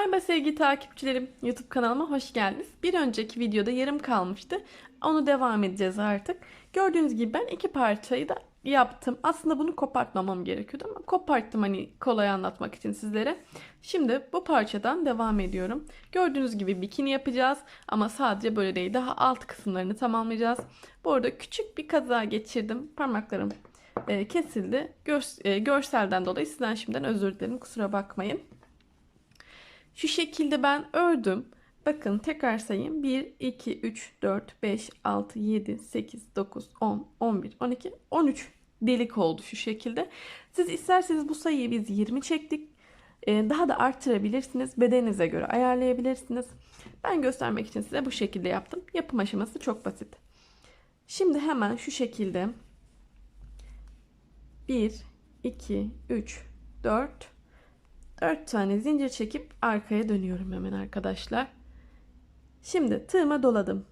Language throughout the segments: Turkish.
Merhaba sevgili takipçilerim. YouTube kanalıma hoş geldiniz. Bir önceki videoda yarım kalmıştı. Onu devam edeceğiz artık. Gördüğünüz gibi ben iki parçayı da yaptım. Aslında bunu kopartmamam gerekiyordu ama koparttım hani kolay anlatmak için sizlere. Şimdi bu parçadan devam ediyorum. Gördüğünüz gibi bikini yapacağız ama sadece böyle değil daha alt kısımlarını tamamlayacağız. Bu arada küçük bir kaza geçirdim. Parmaklarım e, kesildi. E, görselden dolayı sizden şimdiden özür dilerim. Kusura bakmayın. Şu şekilde ben ördüm. Bakın tekrar sayayım. 1, 2, 3, 4, 5, 6, 7, 8, 9, 10, 11, 12, 13 delik oldu şu şekilde. Siz isterseniz bu sayıyı biz 20 çektik. Ee, daha da arttırabilirsiniz. Bedeninize göre ayarlayabilirsiniz. Ben göstermek için size bu şekilde yaptım. Yapım aşaması çok basit. Şimdi hemen şu şekilde 1, 2, 3, 4, 4 tane zincir çekip arkaya dönüyorum hemen arkadaşlar. Şimdi tığıma doladım.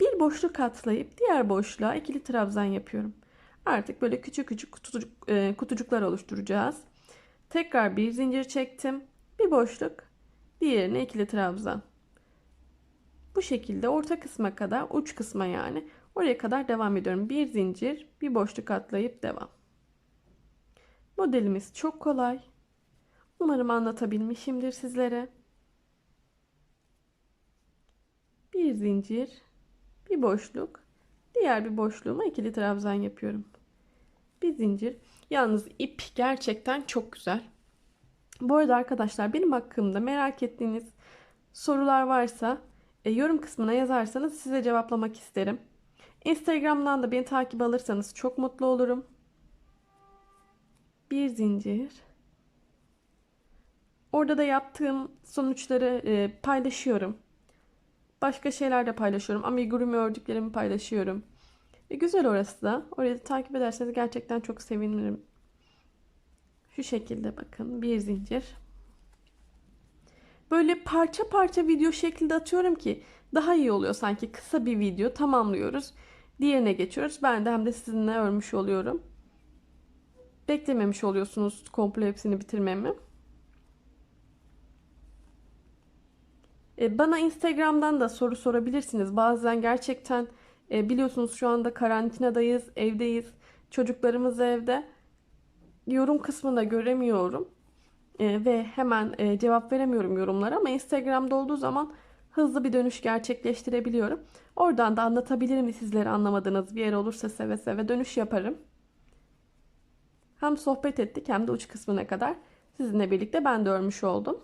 Bir boşluk atlayıp diğer boşluğa ikili trabzan yapıyorum. Artık böyle küçük küçük e, kutucuklar oluşturacağız. Tekrar bir zincir çektim. Bir boşluk. Diğerine ikili trabzan. Bu şekilde orta kısma kadar uç kısma yani oraya kadar devam ediyorum. Bir zincir, bir boşluk atlayıp devam. Modelimiz çok kolay. Umarım anlatabilmişimdir sizlere. Bir zincir, bir boşluk, diğer bir boşluğuma ikili trabzan yapıyorum. Bir zincir. Yalnız ip gerçekten çok güzel. Bu arada arkadaşlar benim hakkımda merak ettiğiniz sorular varsa e, yorum kısmına yazarsanız size cevaplamak isterim. Instagram'dan da beni takip alırsanız çok mutlu olurum. Bir zincir. Orada da yaptığım sonuçları e, paylaşıyorum. Başka şeyler de paylaşıyorum. Amigurumi ördüklerimi paylaşıyorum. E, güzel orası da. Orayı da takip ederseniz gerçekten çok sevinirim. Şu şekilde bakın. Bir zincir. Böyle parça parça video şeklinde atıyorum ki daha iyi oluyor sanki. Kısa bir video tamamlıyoruz. Diğerine geçiyoruz. Ben de hem de sizinle örmüş oluyorum. Beklememiş oluyorsunuz komple hepsini bitirmemi. Bana Instagram'dan da soru sorabilirsiniz. Bazen gerçekten e, biliyorsunuz şu anda karantinadayız, evdeyiz. Çocuklarımız evde. Yorum kısmında göremiyorum. E, ve hemen cevap veremiyorum yorumlara ama Instagram'da olduğu zaman hızlı bir dönüş gerçekleştirebiliyorum. Oradan da anlatabilirim sizlere anlamadığınız bir yer olursa seve seve dönüş yaparım. Hem sohbet ettik hem de uç kısmına kadar sizinle birlikte ben de örmüş oldum.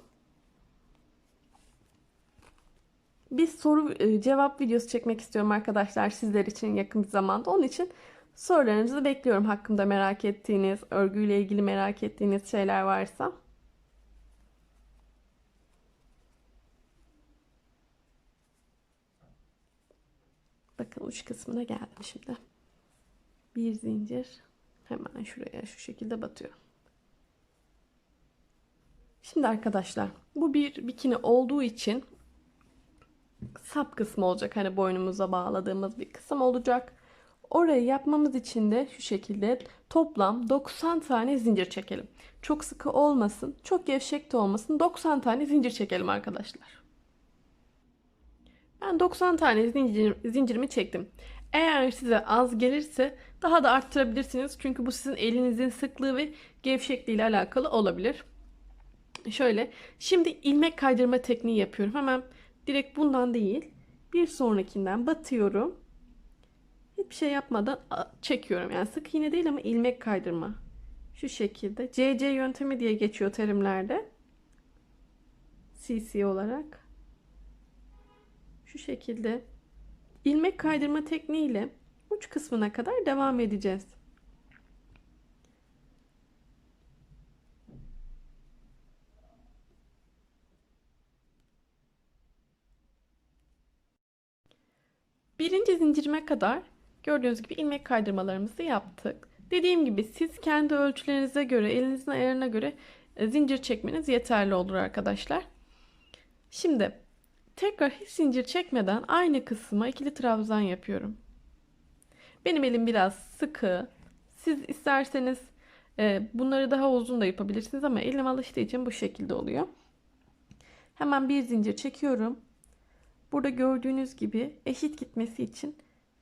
Bir soru e, cevap videosu çekmek istiyorum arkadaşlar sizler için yakın bir zamanda. Onun için sorularınızı bekliyorum hakkında merak ettiğiniz, örgüyle ilgili merak ettiğiniz şeyler varsa. Bakın uç kısmına geldim şimdi. Bir zincir hemen şuraya şu şekilde batıyorum. Şimdi arkadaşlar bu bir bikini olduğu için sap kısmı olacak. Hani boynumuza bağladığımız bir kısım olacak. Orayı yapmamız için de şu şekilde toplam 90 tane zincir çekelim. Çok sıkı olmasın, çok gevşek de olmasın. 90 tane zincir çekelim arkadaşlar. Ben 90 tane zincir, zincirimi çektim. Eğer size az gelirse daha da arttırabilirsiniz. Çünkü bu sizin elinizin sıklığı ve gevşekliği ile alakalı olabilir. Şöyle, şimdi ilmek kaydırma tekniği yapıyorum. Hemen Direkt bundan değil. Bir sonrakinden batıyorum. Hiçbir şey yapmadan çekiyorum. Yani sık iğne değil ama ilmek kaydırma. Şu şekilde. CC yöntemi diye geçiyor terimlerde. CC olarak. Şu şekilde ilmek kaydırma tekniğiyle uç kısmına kadar devam edeceğiz. Birinci zincirime kadar gördüğünüz gibi ilmek kaydırmalarımızı yaptık. Dediğim gibi siz kendi ölçülerinize göre, elinizin ayarına göre e, zincir çekmeniz yeterli olur arkadaşlar. Şimdi tekrar hiç zincir çekmeden aynı kısma ikili trabzan yapıyorum. Benim elim biraz sıkı. Siz isterseniz e, bunları daha uzun da yapabilirsiniz ama elim alıştığı için bu şekilde oluyor. Hemen bir zincir çekiyorum. Burada gördüğünüz gibi eşit gitmesi için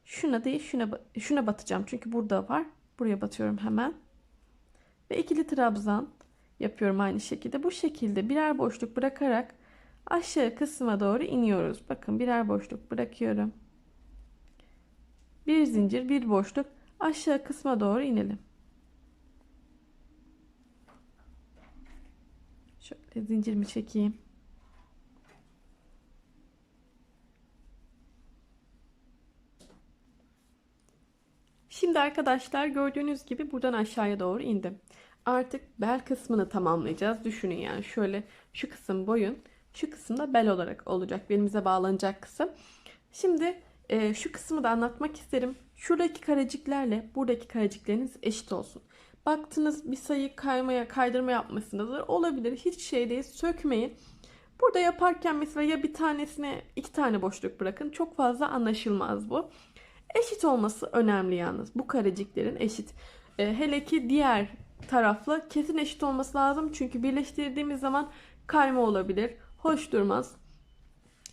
şuna değil şuna şuna batacağım. Çünkü burada var. Buraya batıyorum hemen. Ve ikili trabzan yapıyorum aynı şekilde. Bu şekilde birer boşluk bırakarak aşağı kısma doğru iniyoruz. Bakın birer boşluk bırakıyorum. Bir zincir, bir boşluk aşağı kısma doğru inelim. Şöyle zincirimi çekeyim. Şimdi arkadaşlar gördüğünüz gibi buradan aşağıya doğru indim. Artık bel kısmını tamamlayacağız. Düşünün yani şöyle şu kısım boyun, şu kısım da bel olarak olacak. Belimize bağlanacak kısım. Şimdi e, şu kısmı da anlatmak isterim. Şuradaki kareciklerle buradaki karecikleriniz eşit olsun. Baktınız bir sayı kaymaya, kaydırma yapmasındadır. Olabilir. Hiç şey değil. Sökmeyin. Burada yaparken mesela ya bir tanesine iki tane boşluk bırakın. Çok fazla anlaşılmaz bu. Eşit olması önemli yalnız. Bu kareciklerin eşit. E, hele ki diğer tarafla kesin eşit olması lazım. Çünkü birleştirdiğimiz zaman kayma olabilir. Hoş durmaz.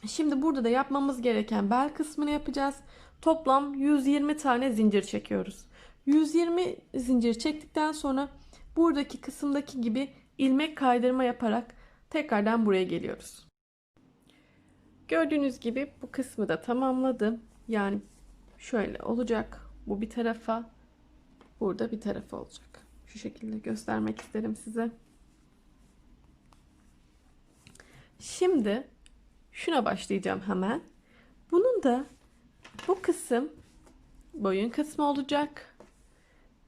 Şimdi burada da yapmamız gereken bel kısmını yapacağız. Toplam 120 tane zincir çekiyoruz. 120 zincir çektikten sonra buradaki kısımdaki gibi ilmek kaydırma yaparak tekrardan buraya geliyoruz. Gördüğünüz gibi bu kısmı da tamamladım. Yani şöyle olacak. Bu bir tarafa, burada bir tarafa olacak. Şu şekilde göstermek isterim size. Şimdi şuna başlayacağım hemen. Bunun da bu kısım boyun kısmı olacak.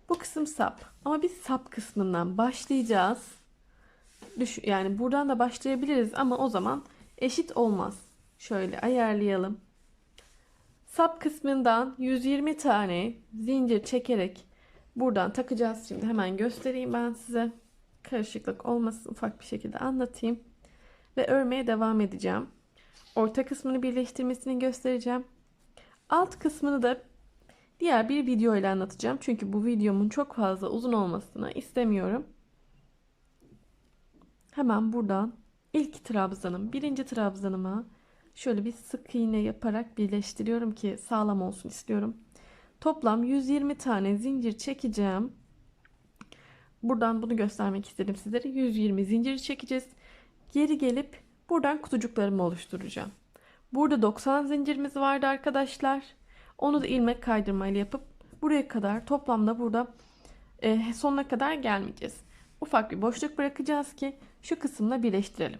Bu kısım sap. Ama biz sap kısmından başlayacağız. Yani buradan da başlayabiliriz ama o zaman eşit olmaz. Şöyle ayarlayalım. Sap kısmından 120 tane zincir çekerek buradan takacağız. Şimdi hemen göstereyim ben size. Karışıklık olmasın ufak bir şekilde anlatayım. Ve örmeye devam edeceğim. Orta kısmını birleştirmesini göstereceğim. Alt kısmını da diğer bir video ile anlatacağım. Çünkü bu videomun çok fazla uzun olmasını istemiyorum. Hemen buradan ilk trabzanım, birinci trabzanıma şöyle bir sık iğne yaparak birleştiriyorum ki sağlam olsun istiyorum. Toplam 120 tane zincir çekeceğim. Buradan bunu göstermek istedim sizlere. 120 zincir çekeceğiz. Geri gelip buradan kutucuklarımı oluşturacağım. Burada 90 zincirimiz vardı arkadaşlar. Onu da ilmek kaydırmayla yapıp buraya kadar toplamda burada e, sonuna kadar gelmeyeceğiz. Ufak bir boşluk bırakacağız ki şu kısımla birleştirelim.